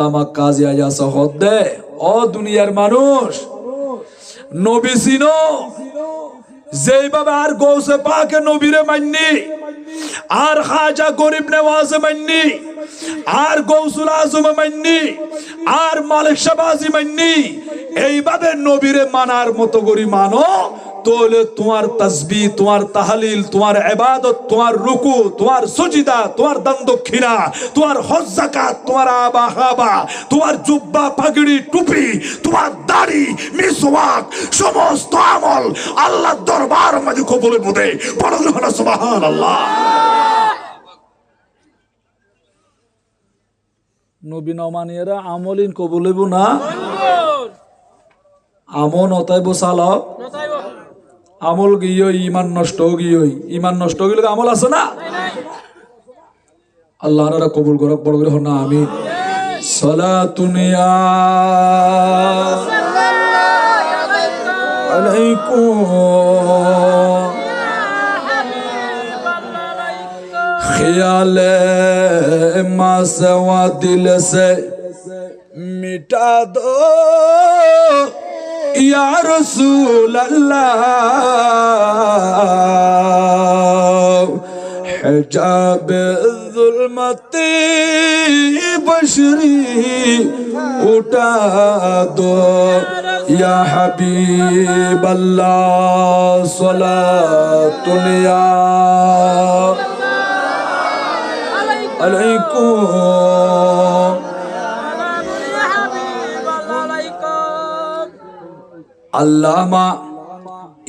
আমার কাজে আয়া সহদ দেয় ও দুনিয়ার মানুষ, নবী চিন যেইভাবে আর গৌসে পাকে নবীরে মাননি আর খাজা গরিব নেওয়াজে মাননি আর গৌসুল আজমে মাননি, আর মালিক শাবাজি মাননি, এইভাবে নবীরে মানার মতো করি মানো, তাহলে তোমার তসবি, তোমার তাহলিল, তোমার এবাদত তোমার রুকু, তোমার সুজিদা, তোমার দান দক্ষিণা, তোমার হজ জাকাত তোমার আবা হাবা, তোমার জুব্বা পাগড়ি টুপি, তোমার দাড়ি, মিসওয়াক, সমস্ত আমল আল্লাহ দরবার মাঝে কবলে বোধে বড় না সুবহান আল্লাহ নবী নমানিয়েরা আমলিন কবলিব না? আমন অতাইব চালক আমল গিয়ে ইমান নষ্ট গিয়ে ইমান নষ্ট গেলে আমল আছে না? আল্লাহ কবুল করক, বড় করে না আমি সালাতুনিয়া আলাইকুম। ما سوا دل سے مٹا دو۔ یا رسول اللہ، حجاب ظلمت بشری اٹھا دو۔ یا حبیب اللہ صلاة یا عليكم আল্লামা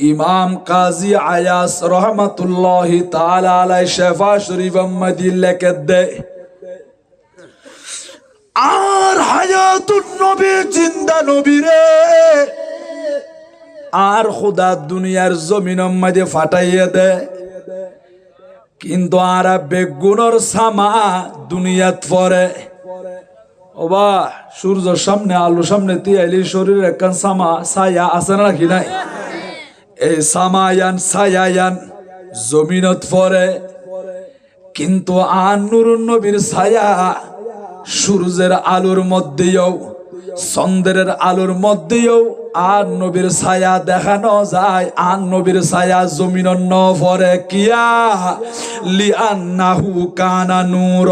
ইমাম কাজী আয়াস রহমতুল্লাহ তাআলা আলাই শেফা শরীফ আহমদি লেখে দে আর হায়াতুন নবী জিন্দা নবী রে আর খুদা দুনিয়ার জমিন মাঝে ফাটাইয়া দে কিন্তু আর বেগুনর সামা দুনিয়াত পরে। ওবা সূর্যর সামনে আলুর সামনে তিয়াইলি শরীরের একখান সামা, ছায়া আছে না নাকি নাই? এই সামায়ান, ছায়ায়ান জমিনত পরে। কিন্তু আর নুরুন নবীর ছায়া সূর্যের আলোর মধ্যেও, চন্দ্রের আলোর মধ্যেও আর নবীর ছায়া দেখানো যায়, আর নবীর ছায়া জমিন ন পরে কিয়া? লিআন্নাহু কানা নূর,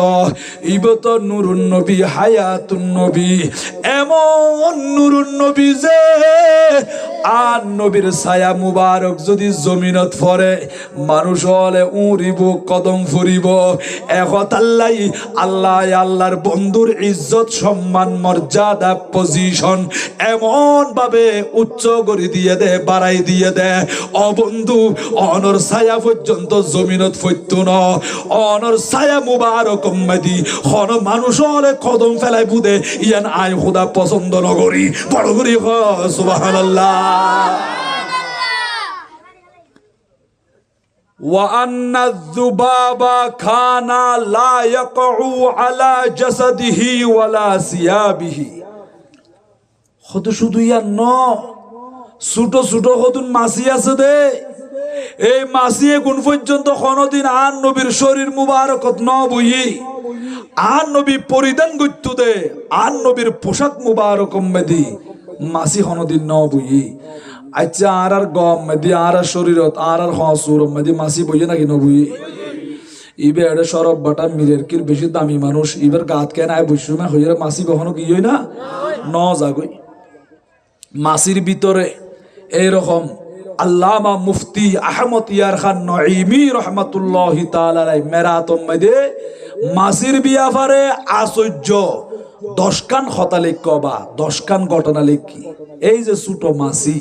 ইবত নুরুন নবী, হায়াতুন নবী। এমন নুরুন নবী যে, আর নবীর ছায়া মুবারক যদি জমিনত পরে মানুষ হলে উড়িব, কদম ফুরিব। একত আল্লাহ আল্লাহ আল্লাহর বন্ধুর ইজ্জত, সম্মান, মর্যাদা পজিশন এমন ভাবে উচ্চ করে দিয়ে দে বাড়াই দিয়ে দে অবন্ধু অনর ছায়া পর্যন্ত জমিনত ফৈত্য ন অনর ছায়া মুবারক মেদি হন মানুষ হলে কদম ফেলাই বুদে ইয়ান আই খুদা পছন্দ নগরী বড় করি হ সুবহানাল্লাহ وأن الذباب كان لا يقع على جسده ولا ثيابه কত শুধু ইয়ার ন। ছোট ছোট কতুন মাছি আছে দে। এই মাছিয়ে কোন পর্যন্ত কোনদিন আর নবীর শরীর মুবারকত ন বই আর নবী পরিধান করত দে। আর নবীর পোশাক মুবারক মেদি মাছি কোনদিন ন বই আচ্ছা আর আর গম মেদি আর আর শরীরত, আর আর হসুর মেদি মাছি বইয়ে নাকি ন বই ইবে এটা সরব বাটা মিলের কির বেশি দামি মানুষ। ইবার গাত কেন আয় বৈশ্রমে হইয়া মাছি কখনো কি হই না? ন জাগই। মাসির ভিতরে এইরকম আল্লামা মুফতি আহমদ ইয়ার খান নঈমি রহমাতুল্লাহ তাআলাই মেরাতম মধ্যে মাসির বিয়াফারে আশ্চর্য। দশকান হতা লিখ বা দশকান ঘটনা লিখি। এই যে ছোট মাসি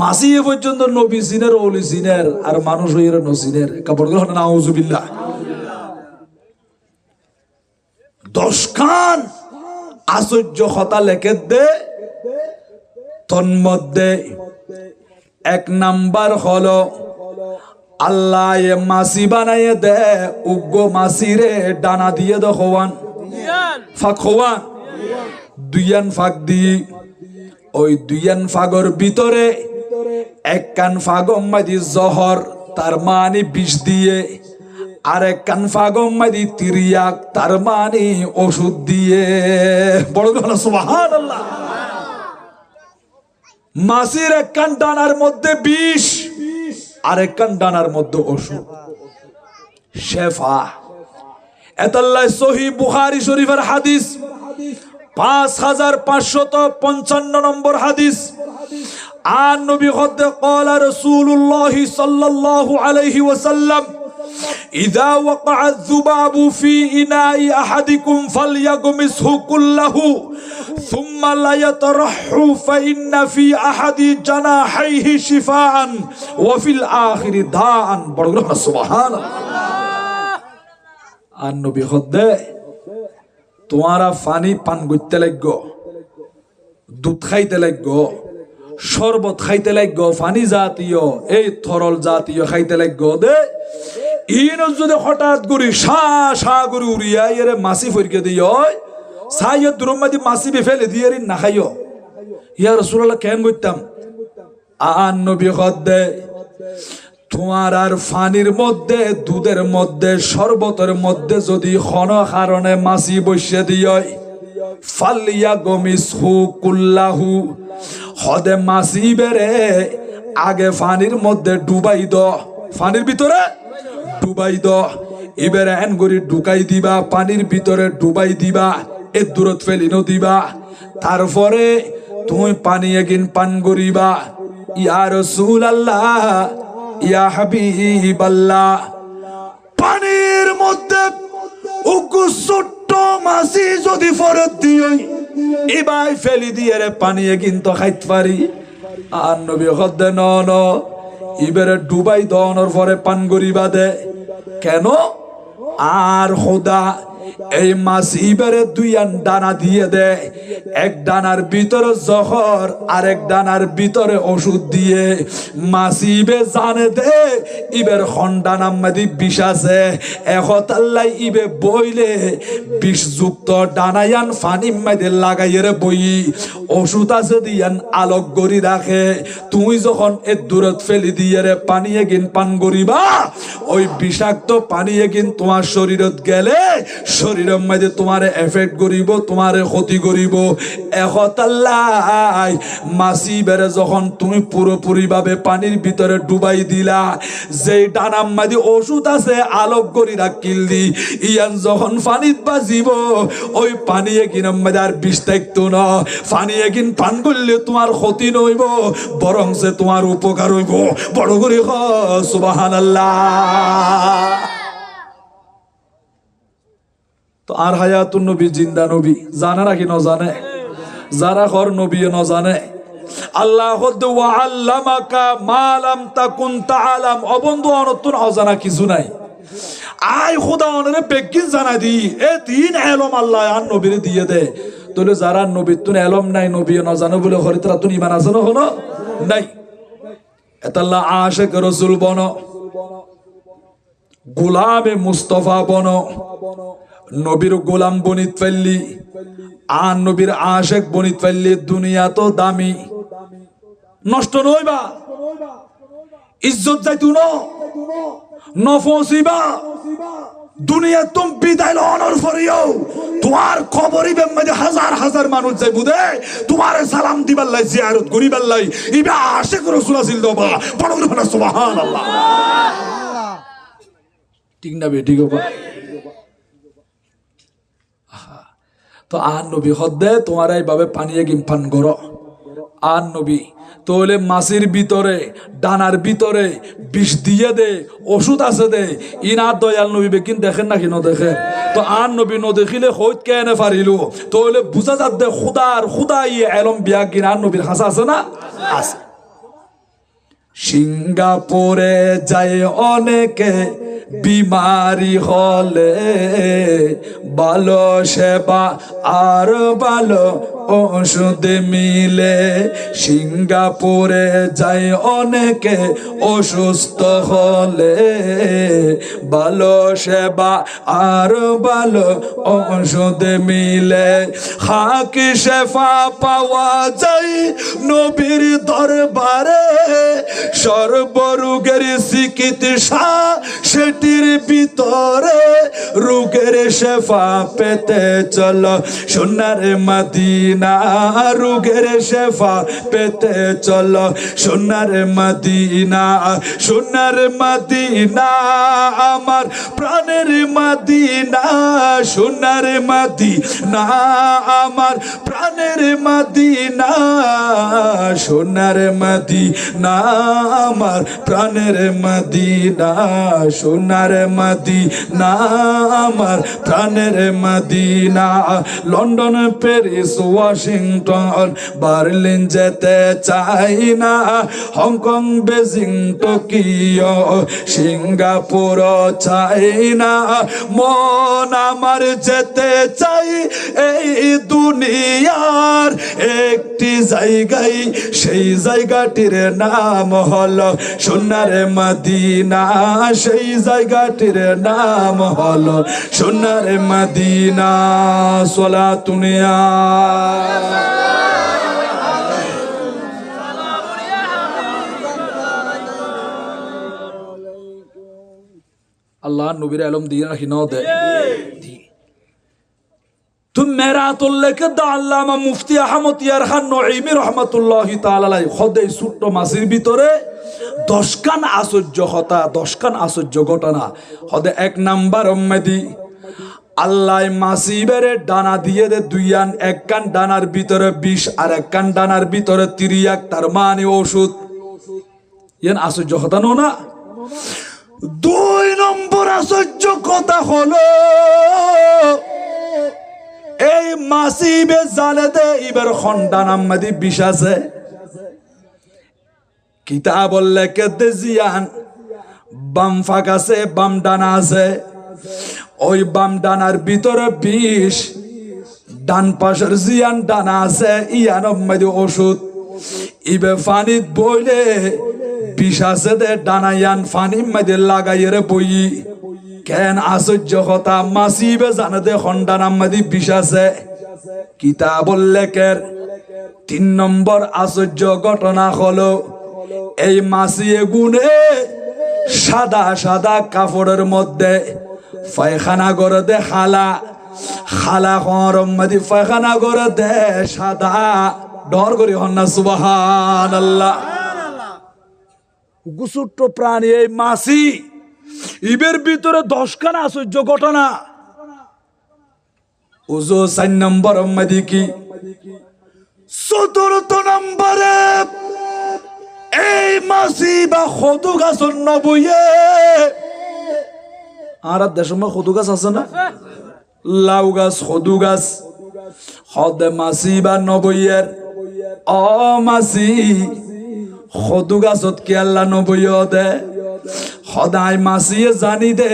মাসি এ পর্যন্ত নবী সিনের ওলি সিনের আর মানুষ হইয়ের নসিনের কাপড়গুলো নাউজুবিল্লাহ। দশকান আশ্চর্য হতা লেখে দে তন্মধ্যে এক নাম্বার হলো, আল্লাহ মাসি বানাইয়ে দে, উগ্র মাসিরে ডানা দিয়ে দো হওয়ান ফাঁক হওয়ান দুইয়ান ফাঁক দি। ওই দুইয়ান ফাগর ভিতরে এক কান ফাগম মাদি জহর, তার মানে বিষ দিয়ে। আরেক কান ফাগম মাদি তিরিয়াক, তার মানে ওষুধ দিয়ে। বড় কথা সুবহানাল্লাহ। মাসির এক কান ডানার মধ্যে বিষ আর এক কান ডানার মধ্যে ওষুধ শেফা এতাল্লাহ সহি বুখারি শরীফের হাদিস পাঁচ হাজার পাঁচশত পঞ্চান্ন নম্বর হাদিস عن نبي قد قال رسول الله صلى الله عليه وسلم إذا وقع الذباب في إناء أحدكم فليغمسه كله ثم لا يطرح فإن في أحد جناحيه شفاء وفي الآخر داء بڑھ سبحان الله আর নবী হদ্দে তোমারা পানি পান করতে লাগব দুধ খাইতে লাগব শরবত খাইতে লাগব পানি জাতীয় এই তরল জাতীয় খাইতে লাগব দে ইন যদি হঠাৎ করি সা সা করে উড়িয়া এরে মাসি ফরিকে দিও সাইয় দুরমাদি মাসি বে ফেলে দিয়ে না খাইও ইয়া রাসূলুল্লাহ কেন করতাম আন নবী হদ্দে তোমার আর ফানির মধ্যে দুধের মধ্যে শরবতের মধ্যে যদি ক্ষণ কারণে মাসি বসে দিয় ফালিয়া গমিস হু কুল্লাহু হদে মাসি বেড়ে আগে ফানির মধ্যে ডুবাই দ ফানির ভিতরে ডুবাই দ এবারে এন করি ঢুকাই দিবা পানির ভিতরে ডুবাই দিবা এ দূরত ফেলিনো দিবা তারপরে তুমি পানি এগিন পান করিবা। ইয়া রাসূলুল্লাহ, ইয়া হাবিবাল্লাহ। পানির মধ্যে উগু ছোট্ট মাছি যদি ফরত দিই এবার ফেলি দিয়ে রে পানি কিন্তু খাইতে পারি। আর নবী হদ্দে ন ন এবারে ডুবাই দনের পরে পান করিবা দে। কেন? আর খোদা এই মাছ ইবারে দুই ডানা দিয়ে দে এক ডানার ভিতরে জহর আর এক ডানার ভিতরে ওষুধ দিয়ে। মাছ ইবে জানে দে, ইবের খন্ডা নাম্মাদি বিষ আছে। এহতাল্লাই ইবে বইলে বিষযুক্ত ডানায়ান ফানি মাইদে লাগাইয়ের বই। ওষুধ আছে দিয়ান, আলোক গড়ি রাখে। তুই যখন এ দূরত ফেলি দিয়ে রে পানি এগিন পান করিবা, ওই বিষাক্ত পানি এগিন তোমার শরীরত গেলে শরীরের মধ্যে তোমার এফেক্ট করিব, তোমার ক্ষতি করিব। এহতাল্লাই মাসি বেড়ে যখন তুমি পুরোপুরি ভাবে পানির ভিতরে ডুবাই দিলা, যেই ডানাম মাদি ওষুধ আছে, আলোক করি রাখিল দি, ইয়ান যখন পানিত বাজিব, ওই পানি এগিন মধ্যে আর বিষ থাকতো না। পানি এগিন পান করলে তোমার ক্ষতি নইব বরং সে তোমার উপকার হইব। বড় করে সুবাহান আল্লাহ তো আর হায়াতুন নবী, জিন্দা নবী, জানে নাকি ন জানে যারা ঘর নবী ন জানে আল্লাহ হদ্দে ওয়া আল্লামাকা মা লাম তাকুন তাআলাম। অবন্ধু অনতুন অজানা কিছু নাই। আই জানা দি। এ এলম আল্লাহ দিয়ে দে। এলম নাই ইমান নাই। বন। গোলামে মুস্তফা বন। নবীর গোলাম বনিত ফেললি আর নবীর আশেক বনিত ফেললি দুনিয়া তো দামি। নষ্ট নইবা ইজ্জত যাইতু নফসিবা দুনিয়া তুম বিদায় লওয়ানোর পরেও তোমার খবরই মধ্যে হাজার হাজার মানুষ যাই বুদে তোমার সালাম দিবার লাই জিয়ারত করিবার লাই। ইবা আশেক রসুল আছিল দবা সুবহানাল্লাহ। ঠিক না তো আর নবী হদ্দে তোমার এইভাবে পানিয়ে গিমফান করো আর নবী তোলে মাসির ভিতরে, ডানার ভিতরে বিষ দিয়ে দে, ওষুধ আছে দে ইনার দয়াল নবী বেকিন দেখেন নাকি ন দেখেন তো আর নবী ন দেখিলে হইত কেনে পারিলো তোলে বুঝা যাত দে, খুদার খুদা ইয়ে এলম বিয়া কিনা আর নবীর হাসা আছে না? আছে। সিঙ্গাপুরে যায় অনেকে, বিমারি হলে ভালো সেবা আর ভালো ওষুধ মিলে। সিঙ্গাপুরে যায় অনেকে অসুস্থ হলে ভালো সেবা আর ভালো ওষুধ মিলে। হাকি শেফা পাওয়া যায় নবীর দরবারে সর্বরোগের চিকিৎসা সে মাসিটির ভিতরে রোগের শেফা পেতে চলো। সোনার মদিনা রোগের শেফা পেতে চলো। সোনার মদিনা সোনার মদিনা, আমার প্রাণের মদিনা, সোনার মদিনা, আমার প্রাণের মদিনা, সোনার মদিনা। আমার প্রাণের মদিনা, সোনার মদিনা, আমার প্রাণের Medina. London, Paris, Washington, Berlin যেতে চাই না। হংকং, বেজিং, টোকিও, সিঙ্গাপুর চাই না। মন আমার যেতে চাই এই দুনিয়ার একটি জায়গায়, সেই জায়গাটির নাম হলো সোনার মদিনা, সেই জায়গাটির নাম হলো সোনার মদিনা। সোলা তুনিয়া আল্লাহ নবীর আলম দিয়ে রাখি ন দে মুফতি ঘটনা। এক আল্লাহ দিয়ে দে এক কান ডানার ভিতরে বিষ আর এক কান ডানার ভিতরে তিরিয়াক তার মানে ওষুধ ইয়ান আশ্চর্য কথা নো না? দুই নম্বর আশ্চর্য কথা হলো এই মাসিবে জালে দে এবার খন্ডান আম্মাদি বিষ আছে? কিতাব লেখে জিয়ান বাম ফাঁক আছে, বাম ডানা আছে। ওই বাম ডানার ভিতরে বিষ, ডান পাশের জিয়ান ডানা আছে, ইয়ান আম্মাদি ওষুধ। ইবে ফানিত বইলে বিষ আছে দে, ডানা ইয়ান ফানি মাইদে লাগাইয়ে বই। কেন আশ্চর্য কথা? মাসিবে জানে দে খন্ডান আম্মাদি বিষ আছে। কিতাবল লেখের তিন নম্বর আশ্চর্য ঘটনা হলো, এই মাসিয়ে গুনে সাদা সাদা কাপড়ের মধ্যে পায়খানা করে দে খালা। খালা খরম মাদি পায়খানা করে দে সাদা। ডর করি হন্না সুবাহান আল্লাহ গুসুট্ট প্রাণী এই মাসি ইবের ভিতরে দশখানা আশ্চর্য ঘটনা। ওজো চার নম্বর কি? চতুর্থ নম্বরে এই মাসি বা সদু গাছর নবইয়ে আর মধ্যে সদু গাছ আছে না? লাউ গাছ সদু গাছ। সদে মাসি বা নবইয়ের অ মাসি সদু গাছত কি আল্লাহ নবইয় দে সদায় মাসিয়ে জানি দে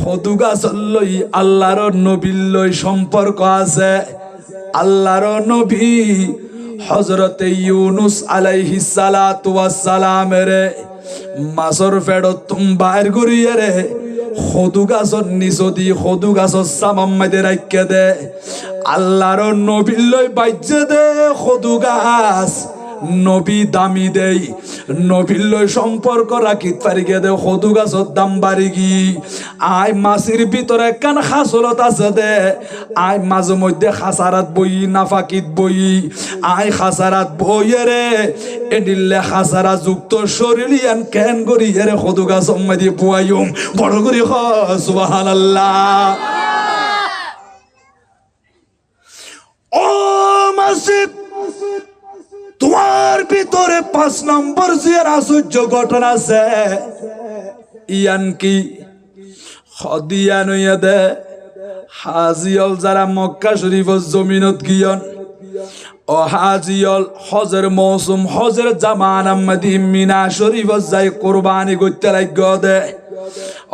সদু গাছ লৈ আল্লাহর নবীর লৈ সম্পর্ক আছে। আল্লাহর নবী হজরতে ইউনুস আলাইহি সালাতু ওয়াসসালামের মাসর ফেডত তুম বাইর করিয়ে রে সদু গাছর নিচদি সদু গাছর দে, আল্লাহর নবীর লৈ বাজ্যে দে সদু গাছ নবী দামি দেই। লৈ সম্পর্ক রাখি পারিকে দে সদু গাছর দাম বাড়ি গি। আই মাছির ভিতরে কান খাসলত আছে দে? আই মাঝে মধ্যে খাসারাত বই, নাফাকিত বই। আই খাসারাত বইয়ে রে এডিল্লে খাসারা যুক্ত শরীর ইয়ান কেন করি? এরে সদু গাছ দি বুয়াইম বড় করি খ সুবাহান আল্লাহ ও মাসিদ তোমার ভিতরে পাঁচ নম্বর যে আশ্চর্য ঘটনা আছে। ইয়ান কি? হদিয়ান হইয়া দে। হাজিয়ল যারা মক্কা শরীফর জমিনত গিয়ন, ও হাজিয়ল হজের মৌসুম, হজের জামান আম্মাদি মিনা শরীফ যাই কোরবানি করতে লাগ্য দে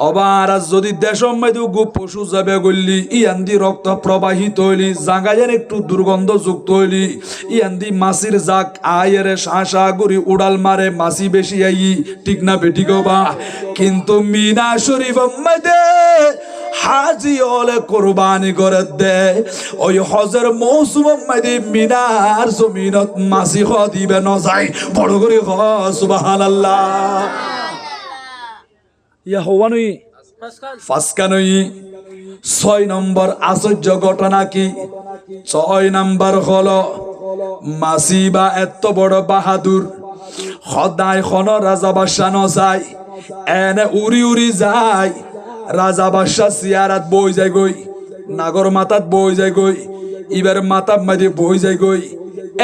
অবার যদি দেশম মেদু পশু যাবে গল্লি ইয়ান্দি রক্ত প্রবাহিত হইলি জাগায়ের একটু দুর্গন্ধ যুক্ত হইলি ইয়ান্দি মাসির জাক আয়ের শাসা গুড়ি উড়াল মারে, মাসি বেশি আই, ঠিক না বেটি গবা কিন্তু মিনা শরীফ মেদে হাজি হলে কোরবানি করে দে। ওই হজের মৌসুম মেদে মিনার জমিনত মাসি খ দিবে ন যায় বড় করে খ সুবাহান আল্লাহ ইয়া হওয়ানুই। ফাসকানই। ছয় নম্বর আশ্চর্য ঘটনা কি? ছয় নম্বর হলো, মাসিবা এত বড় বাহাদুর সদায় খন রাজা বাদশাহ নচাই এনে উৰি উৰি যায়, রাজা বাদশাহ চিয়ারাত বই যায় গই নাগর মাতাত বই যায় গই ইবার মাতাব মাদি বই যায় গই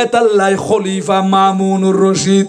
এতাল্লাই খলিফা মামুনুর রশিদ।